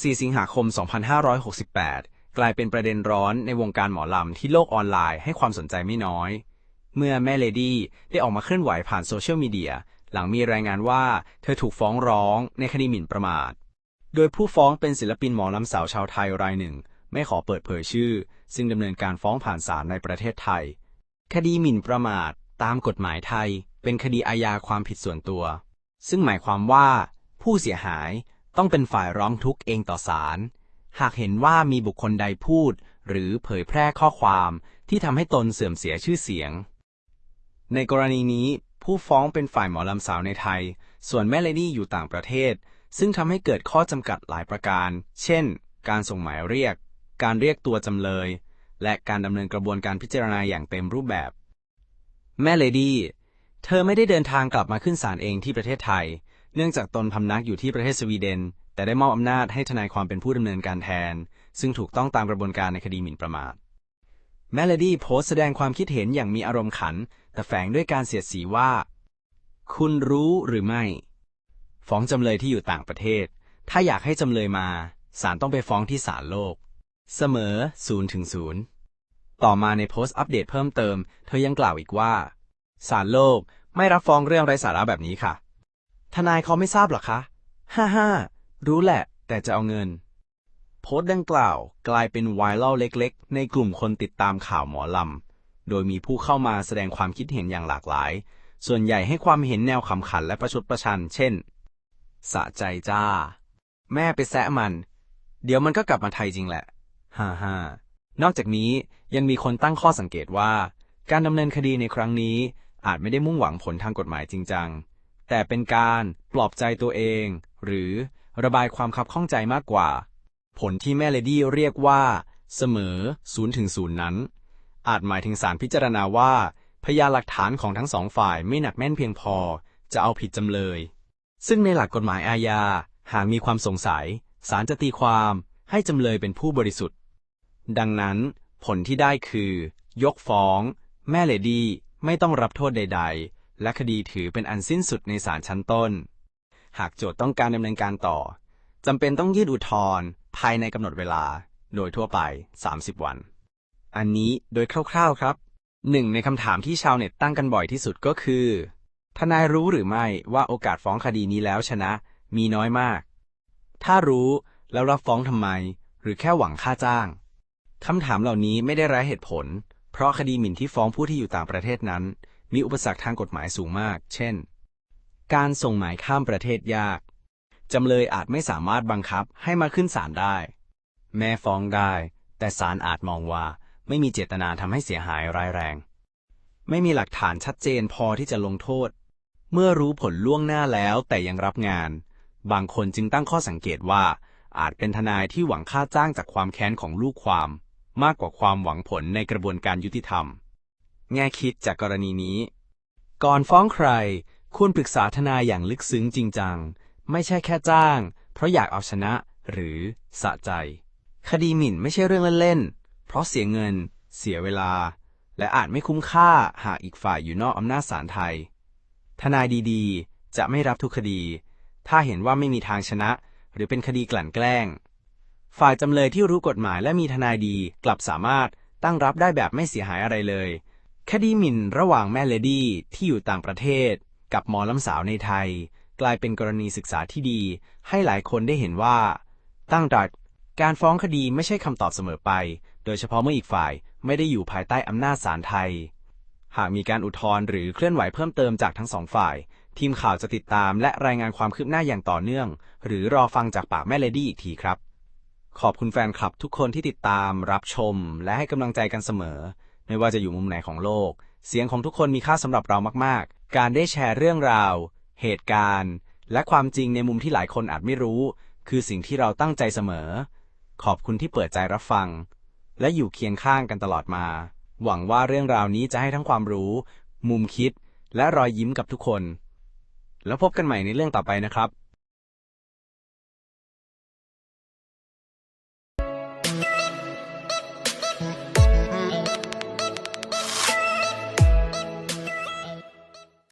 4 สิงหาคม 2568 กลายเป็นประเด็นร้อนในวงการหมอลำที่โลกออนไลน์ให้ความสนใจไม่น้อย เมื่อแม่เลดี้ได้ออกมาเคลื่อนไหวผ่านโซเชียลมีเดียหลังมีรายงานว่าเธอถูกฟ้องร้องในคดีหมิ่นประมาท โดยผู้ฟ้องเป็นศิลปินหมอลำสาวชาวไทยรายหนึ่ง ไม่ขอเปิดเผยชื่อ ซึ่งดำเนินการฟ้องผ่านศาลในประเทศไทย คดีหมิ่นประมาท ตามกฎหมายไทย เป็นคดีอาญาความผิดส่วนตัว ซึ่งหมายความว่า ผู้เสียหาย ต้องเป็นฝ่ายร้องทุกข์เองต่อศาล หากเห็นว่ามีบุคคลใดพูด หรือเผยแพร่ข้อความที่ทำให้ตนเสื่อมเสียชื่อเสียง ในกรณีนี้ผู้ฟ้องเป็นฝ่ายหมอลำสาวในไทย ส่วนแม่เลดี้อยู่ต่างประเทศ ซึ่งทำให้เกิดข้อจำกัดหลายประการ เช่น การส่งหมายเรียก การเรียกตัวจำเลย และการดำเนินกระบวนการพิจารณาอย่างเต็มรูปแบบ แม่เลดี้ เธอไม่ได้เดินทางกลับมาขึ้นศาลเองที่ประเทศไทย เนื่องจากตนพำนักอยู่ที่ประเทศสวีเดน แต่ได้มอบอำนาจให้ทนายความเป็นผู้ดำเนินการแทน ซึ่งถูกต้องตามกระบวนการในคดีหมิ่นประมาทแมลดี้โพสต์แสดงความคิดเห็นอย่างมีอารมณ์ขัน แต่แฝงด้วยการเสียดสีว่า คุณรู้หรือไม่ ฟ้องจำเลยที่อยู่ต่างประเทศ ถ้าอยากให้จำเลยมาศาลต้องไปฟ้องที่ศาลโลก เสมอ0ถึง0ต่อมาในโพสต์อัปเดตเพิ่มเติม เธอยังกล่าวอีกว่าศาลโลกไม่รับฟ้องเรื่องไร้สาระแบบนี้ค่ะ ทนายเขาไม่ทราบหรอคะ ฮ่าฮ่ารู้แหละ แต่จะเอาเงิน โพสต์ดังกล่าว กลายเป็นไวรัลเล็กๆ ในกลุ่มคนติดตามข่าวหมอลำ โดยมีผู้เข้ามาแสดงความคิดเห็นอย่างหลากหลาย ส่วนใหญ่ให้ความเห็นแนวขำขันและประชดประชัน เช่น สะใจจ้า แม่ไปแซะมัน เดี๋ยวมันก็กลับมาไทยจริงแหละ ฮ่าฮ่านอกจากนี้ยังมีคนตั้งข้อสังเกตว่า การดำเนินคดีในครั้งนี้อาจไม่ได้มุ่งหวังผลทางกฎหมายจริงจัง แต่เป็นการปลอบใจตัวเอง หรือระบายความคับข้องใจมากกว่า ผลที่แม่เลดี้เรียกว่า เสมอ0ถึง0นั้น อาจหมายถึงสารพิจารณาว่า พยานหลักฐานของทั้งสองฝ่ายไม่หนักแน่นเพียงพอ จะเอาผิดจำเลย ซึ่งในหลักกฎหมายอาญาหากมีความสงสัยศาลจะตีความให้จำเลยเป็นผู้บริสุทธิ์ ดังนั้น ผลที่ได้คือ ยกฟ้อง แม่เลดี้ไม่ต้องรับโทษใด ๆ และคดีถือเป็นอันสิ้นสุดในศาลชั้นต้น หากโจทย์ต้องการดำเนินการต่อจำเป็นต้องยื่นอุทธรณ์ภายในกำหนดเวลา โดยทั่วไป 30 วัน อันนี้โดยคร่าวๆครับ หนึ่งในคำถามที่ชาวเน็ตตั้งกันบ่อยที่สุดก็คือ ทนายรู้หรือไม่ว่าโอกาสฟ้องคดีนี้แล้วชนะ มีน้อยมาก ถ้ารู้แล้วรับฟ้องทำไม หรือแค่หวังค่าจ้างคำถามเหล่านี้ไม่ได้ไร้เหตุผล เพราะคดีหมิ่นที่ฟ้องผู้ที่อยู่ต่างประเทศนั้น มีอุปสรรคทางกฎหมายสูงมาก เช่น การส่งหมายข้ามประเทศยาก จำเลยอาจไม่สามารถบังคับให้มาขึ้นศาลได้ แม้ฟ้องได้ แต่ศาลอาจมองว่าไม่มีเจตนาทำให้เสียหายร้ายแรง ไม่มีหลักฐานชัดเจนพอที่จะลงโทษ เมื่อรู้ผลล่วงหน้าแล้วแต่ยังรับงาน บางคนจึงตั้งข้อสังเกตว่า อาจเป็นทนายที่หวังค่าจ้างจากความแค้นของลูกความ มากกว่าความหวังผลในกระบวนการยุติธรรม แง่คิดจากกรณีนี้ ก่อนฟ้องใคร ควรปรึกษาทนายอย่างลึกซึ้งจริงจัง ไม่ใช่แค่จ้าง เพราะอยากเอาชนะหรือสะใจ คดีหมิ่นไม่ใช่เรื่องเล่นๆ เพราะเสียเงิน เสียเวลา และอาจไม่คุ้มค่าหากอีกฝ่ายอยู่นอกอำนาจศาลไทย ทนายดีๆ จะไม่รับทุกคดี ถ้าเห็นว่าไม่มีทางชนะ หรือเป็นคดีกลั่นแกล้ง ฝ่ายจำเลยที่รู้กฎหมายและมีทนายดีกลับสามารถตั้งรับได้แบบไม่เสียหายอะไรเลย คดีหมิ่นระหว่างแม่เลดี้ที่อยู่ต่างประเทศ กับหมอลำสาวในไทย กลายเป็นกรณีศึกษาที่ดี ให้หลายคนได้เห็นว่า ตั้งแต่การฟ้องคดีไม่ใช่คำตอบเสมอไป โดยเฉพาะเมื่ออีกฝ่ายไม่ได้อยู่ภายใต้อำนาจศาลไทย หากมีการอุทธรณ์หรือเคลื่อนไหวเพิ่มเติมจากทั้งสองฝ่าย ทีมข่าวจะติดตามและรายงานความคืบหน้าอย่างต่อเนื่อง หรือรอฟังจากปากแม่เลดี้อีกทีครับ ขอบคุณแฟนคลับทุกคนที่ติดตามรับชมและให้กำลังใจกันเสมอ ไม่ว่าจะอยู่มุมไหนของโลก เสียงของทุกคนมีค่าสำหรับเรามากๆ การได้แชร์เรื่องราว เหตุการณ์ และความจริงในมุมที่หลายคนอาจไม่รู้ คือสิ่งที่เราตั้งใจเสมอ ขอบคุณที่เปิดใจรับฟัง และอยู่เคียงข้างกันตลอดมา หวังว่าเรื่องราวนี้จะให้ทั้งความรู้ มุมคิด และรอยยิ้มกับทุกคน แล้วพบกันใหม่ในเรื่องต่อไปนะครับ